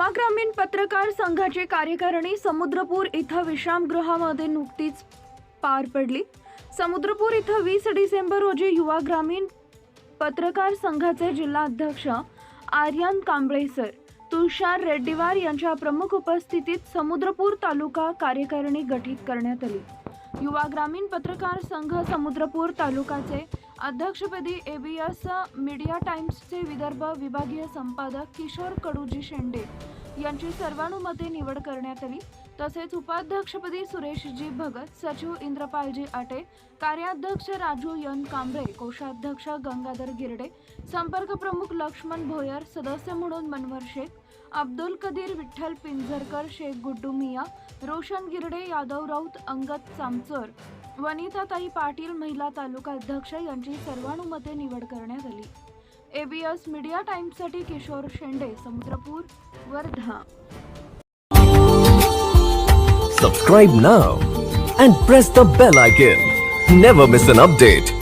पत्रकार संघाची कार्यकारिणी समुद्रपूर इथं विश्रामगृहामध्ये नुकतीच पार पडली. समुद्रपूर इथं वीस डिसेंबर रोजी युवा ग्रामीण पत्रकार संघाचे जिल्हाध्यक्ष आर्यन कांबळे सर तुषार रेड्डीवार यांच्या प्रमुख उपस्थितीत समुद्रपूर तालुका कार्यकारिणी गठीत करण्यात आली. युवा ग्रामीण पत्रकार संघ समुद्रपूर तालुकाचे अध्यक्षपदी एबीएस मीडिया टाइम्सचे विदर्भ विभागीय संपादक किशोर कडूजी शेंडे यांची सर्वानुमते निवड करण्यात आली. तसेच उपाध्यक्षपदी सुरेशजी भगत सचिव इंद्रपालजी आटे कार्याध्यक्ष राजू यन कांबळे कोषाध्यक्ष गंगाधर गिरडे संपर्क प्रमुख लक्ष्मण भोयर सदस्य म्हणून मनवर शेख अब्दुल कदीर विठ्ठल पिंजरकर शेख गुड्डू मिया रोशन गिरडे यादव राऊत अंगद चामचर वनिताताई पाटील महिला तालुका अध्यक्ष यांची सर्वानुमते निवड करण्यात आली. ABS media टाइम्ससाठी Kishor Shende Samudrapur Wardha. Subscribe now and press the bell icon never miss an update